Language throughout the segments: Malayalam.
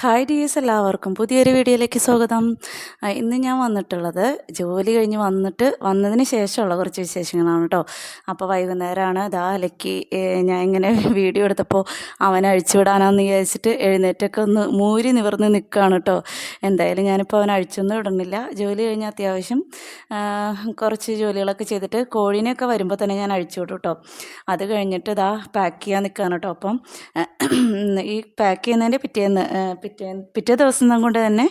ഹായ് ഡിയേഴ്സ് എല്ലാവർക്കും പുതിയൊരു വീഡിയോയിലേക്ക് സ്വാഗതം. ഇന്ന് ഞാൻ വന്നിട്ടുള്ളത് ജോലി കഴിഞ്ഞ് വന്നിട്ട് വന്നതിന് ശേഷമുള്ള കുറച്ച് വിശേഷങ്ങളാണ് കേട്ടോ. അപ്പോൾ വൈകുന്നേരമാണ്. ദാ അലക്കി ഞാൻ ഇങ്ങനെ വീഡിയോ എടുത്തപ്പോൾ അവനെ അഴിച്ചുവിടാനാന്ന് വിചാരിച്ചിട്ട് എഴുന്നേറ്റൊക്കെ ഒന്ന് മൂരി നിവർന്ന് നിൽക്കുകയാണ് കേട്ടോ. എന്തായാലും ഞാനിപ്പോൾ അവനെ അഴിച്ചൊന്നും ഇടുന്നില്ല. ജോലി കഴിഞ്ഞ അത്യാവശ്യം കുറച്ച് ജോലികളൊക്കെ ചെയ്തിട്ട് കോഴീനെയൊക്കെ വരുമ്പോൾ തന്നെ ഞാൻ അഴിച്ചു കേട്ടോ. അത് കഴിഞ്ഞിട്ട് ദാ പാക്ക് ചെയ്യാൻ നിൽക്കുകയാണ് കേട്ടോ. അപ്പം ഈ പാക്ക് ചെയ്യുന്നതിന്റെ പിറ്റേന്ന് പിറ്റേ പിറ്റേ ദിവസം കൊണ്ട് തന്നെ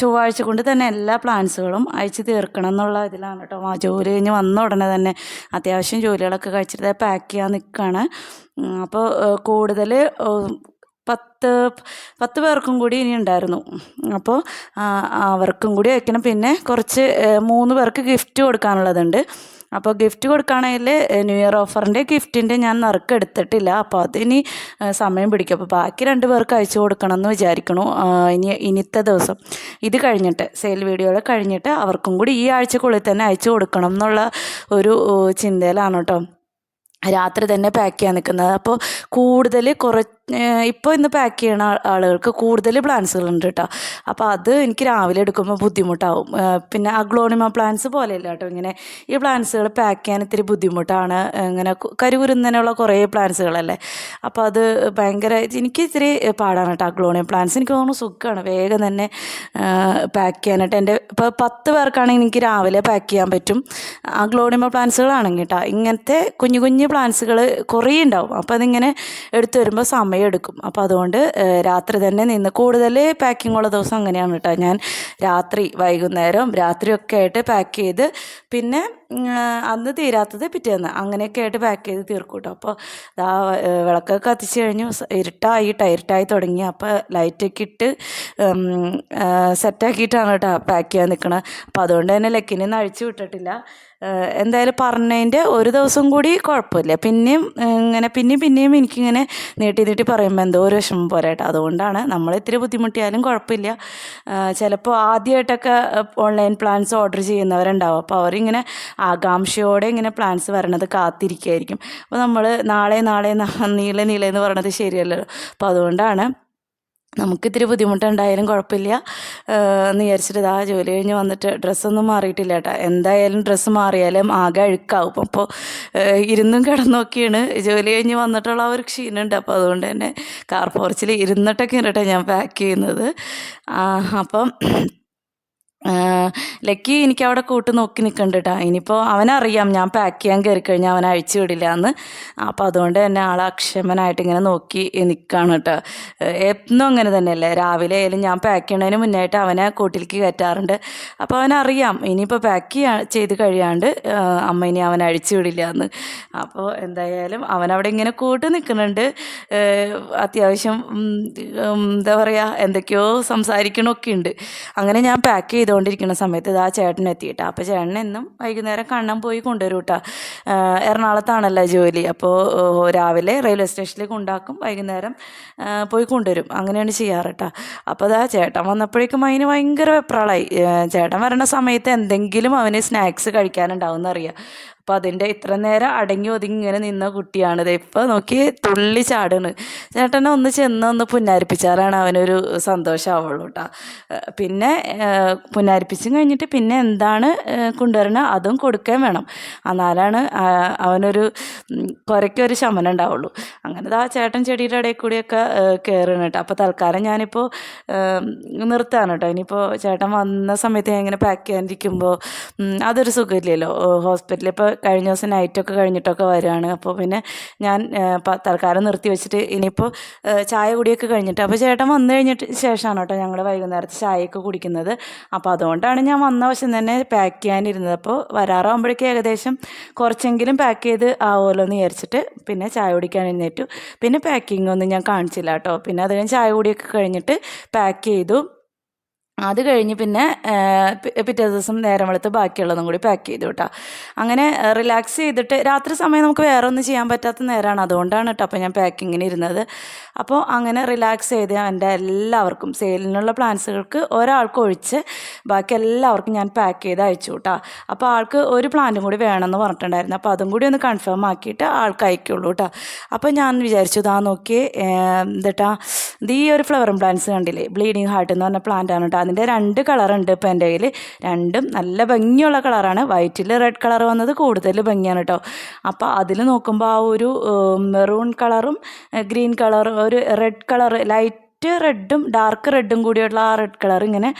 ചൊവ്വാഴ്ച കൊണ്ട് തന്നെ എല്ലാ പ്ലാൻസുകളും അയച്ച് തീർക്കണം എന്നുള്ള ഇതിലാണ് കേട്ടോ. ആ ജോലി കഴിഞ്ഞ് വന്ന ഉടനെ തന്നെ അത്യാവശ്യം ജോലികളൊക്കെ കഴിച്ചിട്ട് പാക്ക് ചെയ്യാൻ നിൽക്കുകയാണ് അപ്പോൾ കൂടുതൽ പത്ത് പത്ത് പേർക്കും കൂടി ഇനി ഉണ്ടായിരുന്നു. അപ്പോൾ അവർക്കും കൂടി അയക്കണം. പിന്നെ കുറച്ച് മൂന്ന് പേർക്ക് ഗിഫ്റ്റ് കൊടുക്കാനുള്ളതുണ്ട്. അപ്പോൾ ഗിഫ്റ്റ് കൊടുക്കുകയാണെങ്കിൽ ന്യൂ ഇയർ ഓഫറിന്റെ ഗിഫ്റ്റിന്റെ ഞാൻ നറുക്ക് എടുത്തിട്ടില്ല അപ്പോൾ അതിനി സമയം പിടിക്കും. അപ്പോൾ ബാക്കി രണ്ട് പേർക്ക് അയച്ചു കൊടുക്കണം എന്ന് വിചാരിക്കണു ഇനി ഇനിത്തെ ദിവസം. ഇത് കഴിഞ്ഞിട്ട് സെയിൽ വീഡിയോകൾ കഴിഞ്ഞിട്ട് അവർക്കും കൂടി ഈ ആഴ്ചക്കുള്ളിൽ തന്നെ അയച്ചു കൊടുക്കണം എന്നുള്ള ഒരു ചിന്തയിലാണ് കേട്ടോ രാത്രി തന്നെ പാക്ക് ചെയ്യാൻ നിൽക്കുന്നത്. അപ്പോൾ കൂടുതൽ കുറ ഇപ്പോൾ ഇന്ന് പാക്ക് ചെയ്യണ ആളുകൾക്ക് കൂടുതൽ പ്ലാൻസുകളുണ്ട് കേട്ടോ അപ്പോൾ അത് എനിക്ക് രാവിലെ എടുക്കുമ്പോൾ ബുദ്ധിമുട്ടാവും. പിന്നെ അഗ്ലോണിമ പ്ലാൻസ് പോലെയല്ല കേട്ടോ ഇങ്ങനെ ഈ പ്ലാൻസുകൾ പാക്ക് ചെയ്യാൻ ഇത്തിരി ബുദ്ധിമുട്ടാണ്. ഇങ്ങനെ കരുകുരുന്നതിനുള്ള കുറേ പ്ലാന്റ്സുകളല്ലേ അപ്പോൾ അത് ഭയങ്കര എനിക്ക് ഇത്തിരി പാടാണ് കേട്ടോ അഗ്ലോണിയം പ്ലാന്റ്സ് എനിക്ക് തോന്നുന്നു സുഖമാണ് വേഗം തന്നെ പാക്ക് ചെയ്യാനായിട്ട് എന്റെ ഇപ്പോൾ പത്ത് പേർക്കാണെങ്കിൽ എനിക്ക് രാവിലെ പാക്ക് ചെയ്യാൻ പറ്റും. അഗ്ലോണിമ പ്ലാന്റ്സുകളാണെങ്കിൽ കേട്ടോ ഇങ്ങനത്തെ കുഞ്ഞു കുഞ്ഞു പ്ലാൻസുകൾ കുറേ ഉണ്ടാവും. അപ്പോൾ അതിങ്ങനെ എടുത്തു വരുമ്പോൾ സമയം എടുക്കും അപ്പോൾ അതുകൊണ്ട് രാത്രി തന്നെ നിന്ന് കൂടുതൽ പാക്കിംഗ് ഉള്ള ദിവസം അങ്ങനെയാണ് കേട്ടോ ഞാൻ രാത്രി വൈകുന്നേരം രാത്രിയൊക്കെ ആയിട്ട് പാക്ക് ചെയ്ത് പിന്നെ അന്ന് തീരാത്തത് പിറ്റേന്ന്. അങ്ങനെയൊക്കെ ആയിട്ട് പാക്ക് ചെയ്ത് തീർക്കും കേട്ടോ അപ്പോൾ ആ വിളക്കൊക്കെ കത്തിച്ച് കഴിഞ്ഞു. ഇരുട്ടായി ട്ടോ, ഇരുട്ടായി തുടങ്ങി അപ്പോൾ ലൈറ്റൊക്കെ ഇട്ട് സെറ്റാക്കിയിട്ടാണ് കേട്ടോ പാക്ക് ചെയ്യാൻ നിൽക്കണത് അപ്പോൾ അതുകൊണ്ട് തന്നെ ലക്കിനൊന്നും അഴിച്ചു വിട്ടിട്ടില്ല. എന്തായാലും പറഞ്ഞതിന്റെ ഒരു ദിവസം കൂടി കുഴപ്പമില്ല. പിന്നെയും ഇങ്ങനെ പിന്നെയും പിന്നെയും എനിക്കിങ്ങനെ നീട്ടി നീട്ടി പറയുമ്പോൾ എന്തോ ഒരു വിഷമം പോലെ കേട്ടോ. അതുകൊണ്ടാണ് നമ്മൾ ഇത്തിരി ബുദ്ധിമുട്ടിയാലും കുഴപ്പമില്ല. ചിലപ്പോൾ ആദ്യമായിട്ടൊക്കെ ഓൺലൈൻ പ്ലാൻസ് ഓർഡർ ചെയ്യുന്നവരുണ്ടാവും. അപ്പോൾ അവരിങ്ങനെ ആകാംക്ഷയോടെ ഇങ്ങനെ പ്ലാൻസ് വരണത് കാത്തിരിക്കുകയായിരിക്കും അപ്പോൾ നമ്മൾ നാളെ നാളെ നീളെ നീളെ എന്ന് പറയണത് ശരിയല്ലല്ലോ. അപ്പോൾ അതുകൊണ്ടാണ് നമുക്കിത്തിരി ബുദ്ധിമുട്ടുണ്ടായാലും കുഴപ്പമില്ല. എന്ന് വിചാരിച്ചിട്ട് ഇതാ ജോലി കഴിഞ്ഞ് വന്നിട്ട് ഡ്രസ്സൊന്നും മാറിയിട്ടില്ല കേട്ടോ. എന്തായാലും ഡ്രസ്സ് മാറിയാലും ആകെ അഴുക്കാവും. അപ്പോൾ ഇരുന്നും കിടന്നൊക്കെയാണ് ജോലി കഴിഞ്ഞ് വന്നിട്ടുള്ള ആ ഒരു ക്ഷീണമുണ്ട് അപ്പോൾ അതുകൊണ്ട് തന്നെ കാർ പോർച്ചിൽ ഇരുന്നിട്ടൊക്കെ കേട്ടോ ഞാൻ പാക്ക് ചെയ്യുന്നത്. ആ, അപ്പം ലക്കി എനിക്ക് അവിടെ കൂട്ട് നോക്കി നിൽക്കുന്നുണ്ട് കേട്ടോ ഇനിയിപ്പോൾ അവനറിയാം ഞാൻ പാക്ക് ചെയ്യാൻ കയറി കഴിഞ്ഞാൽ അവൻ അഴിച്ചു വിടില്ല എന്ന് അപ്പോൾ അതുകൊണ്ട് തന്നെ ആൾ അക്ഷമനായിട്ട് ഇങ്ങനെ നോക്കി നിൽക്കുകയാണ് കേട്ടോ എന്നും അങ്ങനെ തന്നെയല്ലേ? രാവിലെ ആയാലും ഞാൻ പാക്ക് ചെയ്യണതിന് മുന്നായിട്ട് അവനെ കൂട്ടിലേക്ക് കയറ്റാറുണ്ട്. അപ്പോൾ അവനറിയാം ഇനിയിപ്പോൾ പാക്ക് ചെയ്യാ ചെയ്ത് കഴിയാണ്ട് അമ്മ ഇനി അവൻ അഴിച്ചു വിടില്ല എന്ന് അപ്പോൾ എന്തായാലും അവനവിടെ ഇങ്ങനെ കൂട്ട് നിൽക്കുന്നുണ്ട് അത്യാവശ്യം എന്താ പറയുക എന്തൊക്കെയോ സംസാരിക്കണമൊക്കെ ഉണ്ട് അങ്ങനെ ഞാൻ പാക്ക് ചെയ്തുകൊണ്ടിരിക്കുന്ന സമയത്ത് ഇതാ ചേട്ടൻ എത്തിയിട്ടാ. അപ്പോൾ ചേട്ടൻ എന്നും വൈകുന്നേരം കണ്ണം പോയി കൊണ്ടുവരും കേട്ടോ എറണാകുളത്താണല്ലോ ജോലി. അപ്പോൾ രാവിലെ റെയിൽവേ സ്റ്റേഷനിലേക്ക് ഉണ്ടാക്കും വൈകുന്നേരം പോയി കൊണ്ടുവരും. അങ്ങനെയാണ് ചെയ്യാറ് കേട്ടോ അപ്പോൾ അതാ ചേട്ടൻ വന്നപ്പോഴേക്കും അതിന് ഭയങ്കര വെപ്രാളായി. ചേട്ടൻ വരണ സമയത്ത് എന്തെങ്കിലും അവന് സ്നാക്സ് കഴിക്കാനുണ്ടാവും എന്നറിയാം അപ്പോൾ അതിന്റെ ഇത്ര നേരം അടങ്ങി ഒതുങ്ങി ഇങ്ങനെ നിന്ന കുട്ടിയാണിത് ഇപ്പോൾ നോക്കി തുള്ളി ചാടാണ്. ചേട്ടനെ ഒന്ന് ചെന്ന് ഒന്ന് പുന്നാരിപ്പിച്ചാലാണ് അവനൊരു സന്തോഷമാവുള്ളൂ കേട്ടോ പിന്നെ പുന്നാരിപ്പിച്ചും കഴിഞ്ഞിട്ട് പിന്നെ എന്താണ് കൊണ്ടുവരണത് അതും കൊടുക്കാൻ വേണം. എന്നാലാണ് ആ, അവനൊരു കുറയ്ക്കൊരു ശമനം ഉണ്ടാവുള്ളൂ. അങ്ങനെ ദാ ചേട്ടൻ ചെടിയുടെ ഇടയിൽ കൂടിയൊക്കെ കയറണം കേട്ടോ അപ്പോൾ തൽക്കാലം ഞാനിപ്പോൾ നിർത്താണ് കേട്ടോ ഇനിയിപ്പോൾ ചേട്ടൻ വന്ന സമയത്ത് ഞാൻ ഇങ്ങനെ പാക്ക് ചെയ്യാണ്ടിരിക്കുമ്പോൾ അതൊരു സുഖമില്ലല്ലോ. ഹോസ്പിറ്റലിൽ ഇപ്പോൾ കഴിഞ്ഞ ദിവസം നൈറ്റൊക്കെ കഴിഞ്ഞിട്ടൊക്കെ വരികയാണ്. അപ്പോൾ പിന്നെ ഞാൻ തൽക്കാലം നിർത്തി വെച്ചിട്ട് ഇനിയിപ്പോൾ ചായ കുടിയൊക്കെ കഴിഞ്ഞിട്ട്. അപ്പോൾ ചേട്ടൻ വന്നു കഴിഞ്ഞിട്ട് ശേഷമാണ് കേട്ടോ ഞങ്ങൾ വൈകുന്നേരത്ത് ചായയൊക്കെ കുടിക്കുന്നത്. അപ്പോൾ അതുകൊണ്ടാണ് ഞാൻ വന്ന വശം തന്നെ പാക്ക് ചെയ്യാനിരുന്നത്. അപ്പോൾ വരാറാകുമ്പോഴേക്കും ഏകദേശം കുറച്ചെങ്കിലും പാക്ക് ചെയ്ത് ആവുമല്ലോ എന്ന് വിചാരിച്ചിട്ട് പിന്നെ ചായ കുടിക്കാൻ എഴുന്നേറ്റു. പിന്നെ പാക്കിംഗ് ഒന്നും ഞാൻ കാണിച്ചില്ല കേട്ടോ. പിന്നെ അത് കഴിഞ്ഞ് ചായ കുടിയൊക്കെ കഴിഞ്ഞിട്ട് പാക്ക് ചെയ്തു. അത് കഴിഞ്ഞ് പിന്നെ പിറ്റേ ദിവസം നേരം വെളുത്ത് ബാക്കിയുള്ളതും കൂടി പാക്ക് ചെയ്തു കേട്ടോ അങ്ങനെ റിലാക്സ് ചെയ്തിട്ട് രാത്രി സമയം നമുക്ക് വേറെ ഒന്നും ചെയ്യാൻ പറ്റാത്ത നേരമാണ് അതുകൊണ്ടാണ് കേട്ടോ അപ്പോൾ ഞാൻ പാക്കിങ്ങിന് ഇരുന്നത്. അപ്പോൾ അങ്ങനെ റിലാക്സ് ചെയ്ത് എന്റെ എല്ലാവർക്കും സെയിലിനുള്ള പ്ലാന്റ്സുകൾക്ക് ഒരാൾക്ക് ഒഴിച്ച് ബാക്കി എല്ലാവർക്കും ഞാൻ പാക്ക് ചെയ്ത് അയച്ചു കേട്ടോ അപ്പോൾ ആൾക്ക് ഒരു പ്ലാന്റും കൂടി വേണമെന്ന് പറഞ്ഞിട്ടുണ്ടായിരുന്നു. അപ്പോൾ അതും കൂടി ഒന്ന് കൺഫേം ആക്കിയിട്ട് ആൾക്ക് അയക്കുള്ളൂ കേട്ടോ അപ്പോൾ ഞാൻ വിചാരിച്ചു ഇതാ നോക്കി എന്താ ഈ ഒരു ഫ്ലവറും പ്ലാന്റ്സ് കണ്ടില്ലേ? ബ്ലീഡിങ് ഹാർട്ട് എന്ന് പറഞ്ഞ പ്ലാന്റ് ആണ് കേട്ടോ അതിന്റെ രണ്ട് കളറുണ്ട് ഇപ്പോൾ എന്റെ കയ്യിൽ രണ്ടും നല്ല ഭംഗിയുള്ള കളറാണ്. വൈറ്റിൽ റെഡ് കളർ വന്നത് കൂടുതൽ ഭംഗിയാണ് കേട്ടോ. അപ്പോൾ അതിൽ നോക്കുമ്പോൾ ആ ഒരു മെറൂൺ കളറും ഗ്രീൻ കളറും ഒരു റെഡ് കളർ ലൈറ്റ് റെഡും ഡാർക്ക് റെഡും കൂടിയുള്ള ആ റെഡ് കളർ ഇങ്ങനെ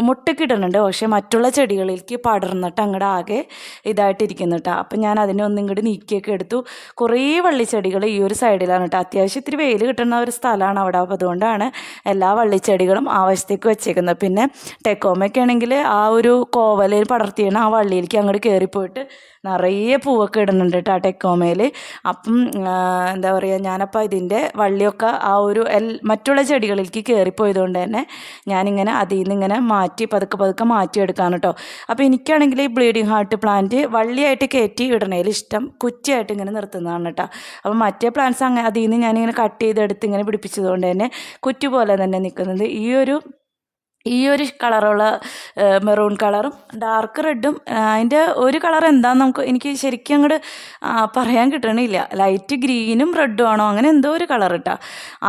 മുട്ടക്കിടുന്നുണ്ട് പക്ഷേ മറ്റുള്ള ചെടികളിലേക്ക് പടർന്നിട്ട് അങ്ങോട്ട് ആകെ ഇതായിട്ടിരിക്കുന്നു കേട്ടോ അപ്പം ഞാൻ അതിനെ ഒന്നും ഇങ്ങോട്ട് നീക്കിയൊക്കെ എടുത്തു. കുറേ വള്ളിച്ചെടികൾ ഈ ഒരു സൈഡിലാണ് കേട്ടോ അത്യാവശ്യം ഇത്തിരി വെയിൽ കിട്ടുന്ന ഒരു സ്ഥലമാണ് അവിടെ. അപ്പോൾ അതുകൊണ്ടാണ് എല്ലാ വള്ളിച്ചെടികളും ആവശ്യത്തേക്ക് വെച്ചേക്കുന്നത്. പിന്നെ ടെക്കോമൊക്കെ ആണെങ്കിൽ ആ ഒരു കോവലയിൽ പടർത്തിയാണ് ആ വള്ളിയിലേക്ക് അങ്ങോട്ട് കയറിപ്പോയിട്ട് നിറയെ പൂവൊക്കെ ഇടുന്നുണ്ട് കേട്ടോ ടെക്കോമയിൽ അപ്പം എന്താ പറയുക ഞാനപ്പോൾ ഇതിന്റെ വള്ളിയൊക്കെ ആ ഒരു എൽ മറ്റുള്ള ചെടികളിലേക്ക് കയറിപ്പോയതുകൊണ്ട് തന്നെ ഞാനിങ്ങനെ അതിൽ നിന്ന് ഇങ്ങനെ മാറ്റി പതുക്കെ പതുക്കെ മാറ്റിയെടുക്കാൻ കേട്ടോ അപ്പോൾ എനിക്കാണെങ്കിൽ ഈ ബ്ലീഡിങ് ഹാർട്ട് പ്ലാന്റ് വള്ളിയായിട്ട് കയറ്റി ഇടണേൽ ഇഷ്ടം കുറ്റിയായിട്ട് ഇങ്ങനെ നിർത്തുന്നതാണ് കേട്ടോ അപ്പോൾ മറ്റേ പ്ലാന്റ്സ് അങ്ങനെ അതിൽ നിന്ന് ഞാനിങ്ങനെ കട്ട് ചെയ്തെടുത്ത് ഇങ്ങനെ പിടിപ്പിച്ചതുകൊണ്ട് തന്നെ കുറ്റി പോലെ തന്നെ നിൽക്കുന്നത്. ഈ ഒരു ഈ ഒരു കളറുള്ള മെറൂൺ കളറും ഡാർക്ക് റെഡും അതിന്റെ ഒരു കളർ എന്താണെന്ന് നമുക്ക് എനിക്ക് ശരിക്കും അങ്ങോട്ട് പറയാൻ കിട്ടണില്ല. ലൈറ്റ് ഗ്രീനും റെഡും ആണോ? അങ്ങനെ എന്തോ ഒരു കളർ ഇട്ടാ.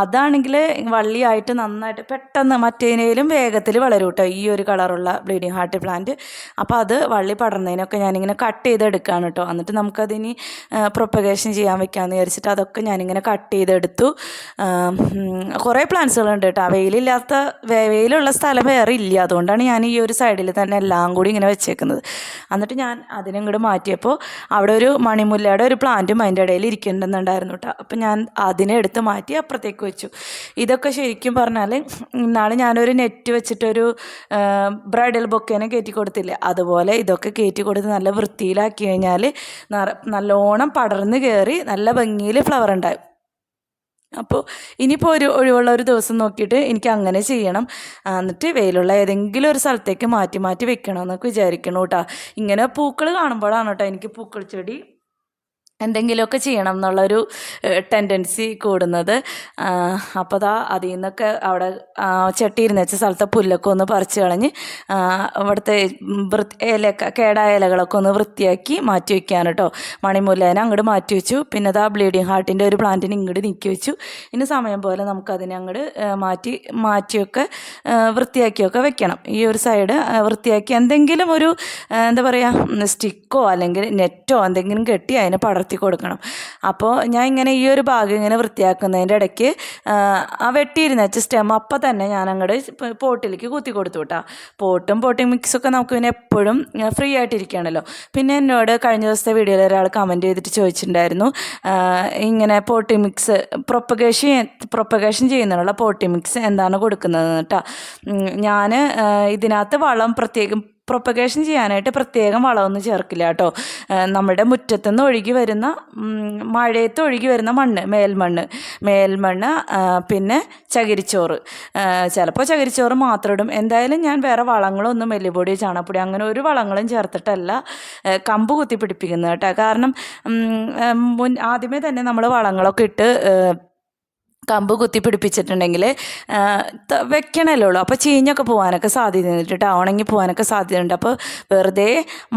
അതാണെങ്കിൽ വള്ളിയായിട്ട് നന്നായിട്ട് പെട്ടെന്ന് മറ്റേതിനേലും വേഗത്തിൽ വളരും കേട്ടോ ഈ ഒരു കളറുള്ള ബ്ലീഡിങ് ഹാർട്ട് പ്ലാന്റ്. അപ്പോൾ അത് വള്ളി പടർന്നതിനൊക്കെ ഞാനിങ്ങനെ കട്ട് ചെയ്തെടുക്കുകയാണ് കേട്ടോ എന്നിട്ട് നമുക്കതിനി പ്രൊപ്പഗേഷൻ ചെയ്യാൻ വെക്കാമെന്ന് വിചാരിച്ചിട്ട് അതൊക്കെ ഞാനിങ്ങനെ കട്ട് ചെയ്തെടുത്തു. കുറേ പ്ലാന്റ്സുകളുണ്ട് കേട്ടോ വെയിലില്ലാത്ത വെയിലുള്ള സ്ഥലം വേറെ ഇല്ല അതുകൊണ്ടാണ് ഞാൻ ഈ ഒരു സൈഡിൽ തന്നെ എല്ലാം കൂടി ഇങ്ങനെ വെച്ചേക്കുന്നത്. എന്നിട്ട് ഞാൻ അതിനും കൂടെ മാറ്റിയപ്പോൾ അവിടെ ഒരു മണിമുല്ലയുടെ ഒരു പ്ലാന്റും അതിന്റെ ഇടയിൽ ഇരിക്കുന്നുണ്ടായിരുന്നു കേട്ടോ അപ്പം ഞാൻ അതിനെ എടുത്ത് മാറ്റി അപ്പുറത്തേക്ക് വെച്ചു. ഇതൊക്കെ ശരിക്കും പറഞ്ഞാൽ ഇന്നാൾ ഞാനൊരു നെറ്റ് വെച്ചിട്ടൊരു ബ്രൈഡൽ ബൊക്കേനെ കയറ്റി കൊടുത്തില്ലേ? അതുപോലെ ഇതൊക്കെ കയറ്റി കൊടുത്ത് നല്ല വൃത്തിയിലാക്കി കഴിഞ്ഞാൽ നല്ലോണം പടർന്ന് കയറി നല്ല ഭംഗിയിൽ ഫ്ലവർ ഉണ്ടാവും അപ്പോൾ ഇനിയിപ്പോൾ ഒരു ഒഴിവുള്ള ഒരു ദിവസം നോക്കിയിട്ട് എനിക്ക് അങ്ങനെ ചെയ്യണം. എന്നിട്ട് വെയിലുള്ള ഏതെങ്കിലും ഒരു സ്ഥലത്തേക്ക് മാറ്റി മാറ്റി വെക്കണം എന്നൊക്കെ വിചാരിക്കണം കേട്ടോ ഇങ്ങനെ പൂക്കൾ കാണുമ്പോഴാണ് കേട്ടോ എനിക്ക് പൂക്കൾ ചെടി എന്തെങ്കിലുമൊക്കെ ചെയ്യണം എന്നുള്ളൊരു ടെൻഡൻസി കൂടുന്നത്. അപ്പോൾ ദാ അതിൽ നിന്നൊക്കെ അവിടെ ചട്ടിയിരുന്ന് വെച്ച സ്ഥലത്തെ പുല്ലൊക്കെ ഒന്ന് പറിച്ച് കളഞ്ഞ് അവിടുത്തെ വൃത്തി കേടായ ഇലകളൊക്കെ ഒന്ന് വൃത്തിയാക്കി മാറ്റി വയ്ക്കാൻ കേട്ടോ മണിമുല്ലേനെ അങ്ങോട്ട് മാറ്റി വെച്ചു. പിന്നെ ദാ ബ്ലീഡിങ് ഹാർട്ടിന്റെ ഒരു പ്ലാന്റിന് ഇങ്ങോട്ട് നീക്കി വെച്ചു. ഇനി സമയം പോലെ നമുക്കതിനെ അങ്ങോട്ട് മാറ്റി മാറ്റിയൊക്കെ വൃത്തിയാക്കിയൊക്കെ വെക്കണം. ഈ ഒരു സൈഡ് വൃത്തിയാക്കി എന്തെങ്കിലും ഒരു എന്താ പറയുക സ്റ്റിക്കോ അല്ലെങ്കിൽ നെറ്റോ എന്തെങ്കിലും കെട്ടി അതിനെ പടർത്തി കൊടുക്കണം അപ്പോൾ ഞാൻ ഇങ്ങനെ ഈ ഒരു ഭാഗം ഇങ്ങനെ വൃത്തിയാക്കുന്നതിന്റെ ഇടയ്ക്ക് ആ, ആ വെട്ടിയിരുന്ന വെച്ച സ്റ്റെം അപ്പം തന്നെ ഞാൻ അങ്ങോട്ട് പോട്ടിലേക്ക് കുത്തി കൊടുത്തു കേട്ടോ പോട്ടും പോട്ടിംഗ് മിക്സൊക്കെ നമുക്ക് പിന്നെ എപ്പോഴും ഫ്രീ ആയിട്ടിരിക്കുകയാണല്ലോ പിന്നെ എന്നോട് കഴിഞ്ഞ ദിവസത്തെ വീഡിയോയിൽ ഒരാൾ കമന്റ് ചെയ്തിട്ട് ചോദിച്ചിട്ടുണ്ടായിരുന്നു ഇങ്ങനെ പോട്ടി മിക്സ് പ്രൊപ്പഗേഷൻ പ്രൊപ്പഗേഷൻ ചെയ്യുന്നതിനുള്ള പോട്ടി മിക്സ് എന്താണ് കൊടുക്കുന്നത് കേട്ടോ ഞാൻ ഇതിനകത്ത് വളം പ്രത്യേകം പ്രൊപ്പഗേഷൻ ചെയ്യാനായിട്ട് പ്രത്യേകം വളമൊന്നും ചേർക്കില്ല കേട്ടോ. നമ്മുടെ മുറ്റത്തുനിന്ന് ഒഴുകി വരുന്ന മഴയത്ത് ഒഴുകി വരുന്ന മണ്ണ് മേൽമണ്ണ്. മേൽമണ്ണ് പിന്നെ ചകിരിച്ചോറ്. ചിലപ്പോൾ ചകിരിച്ചോറ് മാത്രം ഇടും. എന്തായാലും ഞാൻ വേറെ വളങ്ങളൊന്നും എല്ലുപൊടി ചാണപ്പൊടി അങ്ങനെ ഒരു വളങ്ങളും ചേർത്തിട്ടല്ല കമ്പ് കുത്തി പിടിപ്പിക്കുന്നത് കേട്ടോ. കാരണം മുൻ ആദ്യമേ തന്നെ നമ്മൾ വളങ്ങളൊക്കെ ഇട്ട് കമ്പ് കുത്തി പിടിപ്പിച്ചിട്ടുണ്ടെങ്കിൽ വെക്കണല്ലേ ഉള്ളൂ. അപ്പോൾ ചീഞ്ഞൊക്കെ പോകാനൊക്കെ സാധ്യതയുണ്ട് കേട്ടോ. ഉണങ്ങി പോകാനൊക്കെ സാധ്യതയുണ്ട് അപ്പോൾ വെറുതെ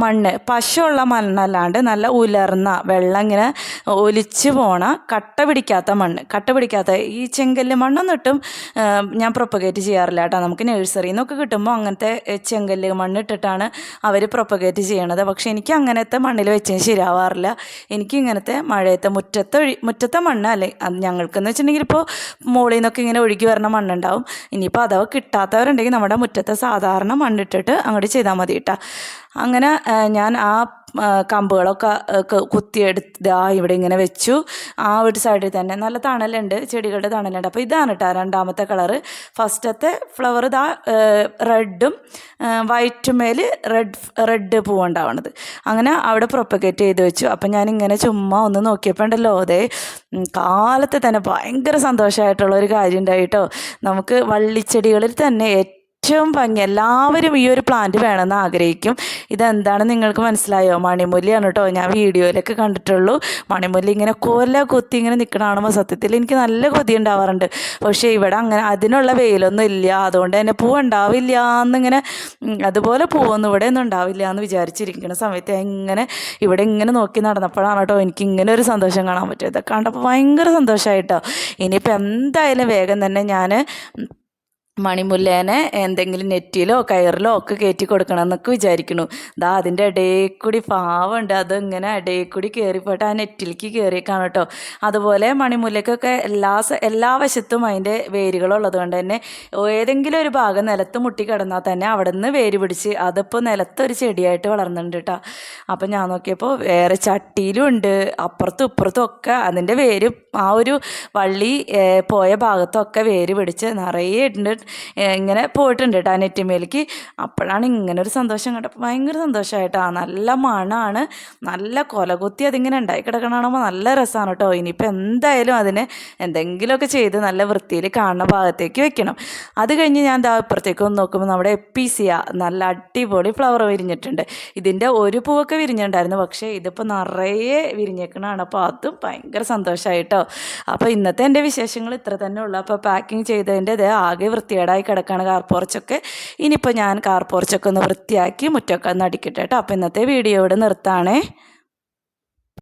മണ്ണ് പശയുള്ള മണ്ണല്ലാണ്ട് നല്ല ഉലർന്ന വെള്ളം ഇങ്ങനെ ഒലിച്ച് പോണ കട്ട പിടിക്കാത്ത മണ്ണ്. കട്ട പിടിക്കാത്ത ഈ ചെങ്കല്ല് മണ്ണൊന്നും ഇട്ടും ഞാൻ പ്രൊപ്പഗേറ്റ് ചെയ്യാറില്ല കേട്ടോ. നമുക്ക് നഴ്സറിയിൽ കിട്ടുമ്പോൾ അങ്ങനത്തെ ചെങ്കല്ല് മണ്ണ് ഇട്ടിട്ടാണ് അവർ പ്രൊപ്പഗേറ്റ് ചെയ്യണത്. പക്ഷേ എനിക്ക് അങ്ങനത്തെ മണ്ണിൽ വെച്ചത് ശരിയാവാറില്ല. എനിക്ക് ഇങ്ങനത്തെ മഴയത്തെ മുറ്റത്തെ മുറ്റത്തെ മണ്ണ് അല്ലെ ഞങ്ങൾക്കെന്ന് വെച്ചിട്ടുണ്ടെങ്കിൽ ഇപ്പോൾ മുകളിൽ നിന്നൊക്കെ ഇങ്ങനെ ഒഴുകി വരണ മണ്ണുണ്ടാവും. ഇനിയിപ്പോൾ അഥവാ കിട്ടാത്തവരുണ്ടെങ്കിൽ നമ്മുടെ മുറ്റത്തെ സാധാരണ മണ്ണിട്ടിട്ട് അങ്ങോട്ട് ചെയ്താൽ മതി കേട്ടോ അങ്ങനെ ഞാൻ ആ കമ്പുകളൊക്കെ കുത്തിയെടുത്ത് ആ ഇവിടെ ഇങ്ങനെ വെച്ചു. ആ ഒരു സൈഡിൽ തന്നെ നല്ല തണലുണ്ട് ചെടികളുടെ തണലുണ്ട്. അപ്പോൾ ഇതാണ് കേട്ടോ രണ്ടാമത്തെ കളറ്. ഫസ്റ്റത്തെ ഫ്ലവർ ഇതാ റെഡും വൈറ്റ് മേൽ റെഡ് റെഡ് പൂവുണ്ടാവണത്. അങ്ങനെ അവിടെ പ്രൊപ്പഗേറ്റ് ചെയ്ത് വെച്ചു. അപ്പം ഞാനിങ്ങനെ ചുമ്മാ ഒന്ന് നോക്കിയപ്പോൾ ഉണ്ടല്ലോ അതെ കാലത്ത് തന്നെ ഭയങ്കര സന്തോഷമായിട്ടുള്ള ഒരു കാര്യം ഉണ്ടായിട്ടോ നമുക്ക് വള്ളിച്ചെടികളിൽ തന്നെ ഏറ്റവും ഭംഗി. എല്ലാവരും ഈ ഒരു പ്ലാന്റ് വേണമെന്ന് ആഗ്രഹിക്കും. ഇതെന്താണ് നിങ്ങൾക്ക് മനസ്സിലായോ? മണിമുല്ലിയാണ് കേട്ടോ ഞാൻ വീഡിയോയിലൊക്കെ കണ്ടിട്ടുള്ളൂ. മണിമുല്ലി ഇങ്ങനെ കൊല കൊത്തി ഇങ്ങനെ നിൽക്കണ സത്യത്തിൽ എനിക്ക് നല്ല കൊതി ഉണ്ടാവാറുണ്ട്. പക്ഷേ ഇവിടെ അങ്ങനെ അതിനുള്ള വെയിലൊന്നും ഇല്ല. അതുകൊണ്ട് തന്നെ പൂ ഉണ്ടാവില്ല എന്നിങ്ങനെ അതുപോലെ പൂവൊന്നും ഇവിടെ ഒന്നും ഉണ്ടാവില്ല എന്ന് വിചാരിച്ചിരിക്കുന്ന സമയത്ത് ഇങ്ങനെ ഇവിടെ ഇങ്ങനെ നോക്കി നടന്നപ്പോഴാണ് കേട്ടോ എനിക്ക് ഇങ്ങനെ ഒരു സന്തോഷം കാണാൻ പറ്റിയത്. കണ്ടപ്പോൾ ഭയങ്കര സന്തോഷമായിട്ടോ ഇനിയിപ്പോൾ എന്തായാലും വേഗം തന്നെ ഞാൻ മണിമുല്ലേനെ എന്തെങ്കിലും നെറ്റിലോ കയറിലോ ഒക്കെ കയറ്റി കൊടുക്കണം എന്നൊക്കെ വിചാരിക്കണു ദാ അതിന്റെ ഇടയിൽ കൂടി പാവമുണ്ട് അതിങ്ങനെ ഇടയിൽ കൂടി കയറിപ്പോയിട്ട് ആ നെറ്റിലേക്ക് കയറിയേക്കാണ് കേട്ടോ. അതുപോലെ മണിമുല്ലയ്ക്കൊക്കെ എല്ലാ എല്ലാ വശത്തും അതിന്റെ വേരുകളുള്ളത് കൊണ്ട് തന്നെ ഏതെങ്കിലും ഒരു ഭാഗം നിലത്ത് മുട്ടി കിടന്നാൽ തന്നെ അവിടെ നിന്ന് വേര് പിടിച്ച് അതിപ്പോൾ നിലത്തൊരു ചെടിയായിട്ട് വളർന്നുണ്ട് കേട്ടോ. അപ്പം ഞാൻ നോക്കിയപ്പോൾ വേറെ ചട്ടിയിലും ഉണ്ട്. അപ്പുറത്തും ഇപ്പുറത്തും ഒക്കെ അതിന്റെ വേര് ആ ഒരു വള്ളി പോയ ഭാഗത്തൊക്കെ വേര് പിടിച്ച് നിറയെ ഉണ്ട് ഇങ്ങനെ പോയിട്ടുണ്ട് കേട്ടോ നെറ്റിമേലേക്ക്. അപ്പോഴാണ് ഇങ്ങനെ ഒരു സന്തോഷം കണ്ടപ്പോൾ ഭയങ്കര സന്തോഷമായിട്ടാ നല്ല മണമാണ് നല്ല കൊലകുത്തി അതിങ്ങനെ ഉണ്ടായി കിടക്കണ കാണുമ്പോൾ നല്ല രസമാണ് കേട്ടോ ഇനിയിപ്പോൾ എന്തായാലും അതിന് എന്തെങ്കിലുമൊക്കെ ചെയ്ത് നല്ല വൃത്തിയിൽ കാണുന്ന ഭാഗത്തേക്ക് വെക്കണം. അത് കഴിഞ്ഞ് ഞാൻ ദാ ഇപ്പുറത്തേക്ക് ഒന്ന് നോക്കുമ്പോൾ നമ്മുടെ എപ്പിസിയ നല്ല അടിപൊളി ഫ്ലവർ വിരിഞ്ഞിട്ടുണ്ട്. ഇതിന്റെ ഒരു പൂവൊക്കെ വിരിഞ്ഞിട്ടുണ്ടായിരുന്നു. പക്ഷേ ഇതിപ്പോൾ നിറയെ വിരിഞ്ഞേക്കണതാണ് അപ്പോൾ അതും ഭയങ്കര സന്തോഷമായിട്ടോ അപ്പോൾ ഇന്നത്തെ എന്റെ വിശേഷങ്ങൾ ഇത്ര തന്നെ ഉള്ളൂ. അപ്പോൾ പാക്കിങ് ചെയ്തതിന്റെ ഇത് ആകെ വൃത്തികേടായി കിടക്കുകയാണ് കാർ ഇനിയിപ്പോൾ ഞാൻ കാർ ഒന്ന് വൃത്തിയാക്കി മുറ്റമൊക്കെ ഒന്ന് അടിക്കട്ടെ കേട്ടോ അപ്പോൾ ഇന്നത്തെ വീഡിയോ ഇവിടെ നിർത്താണേ.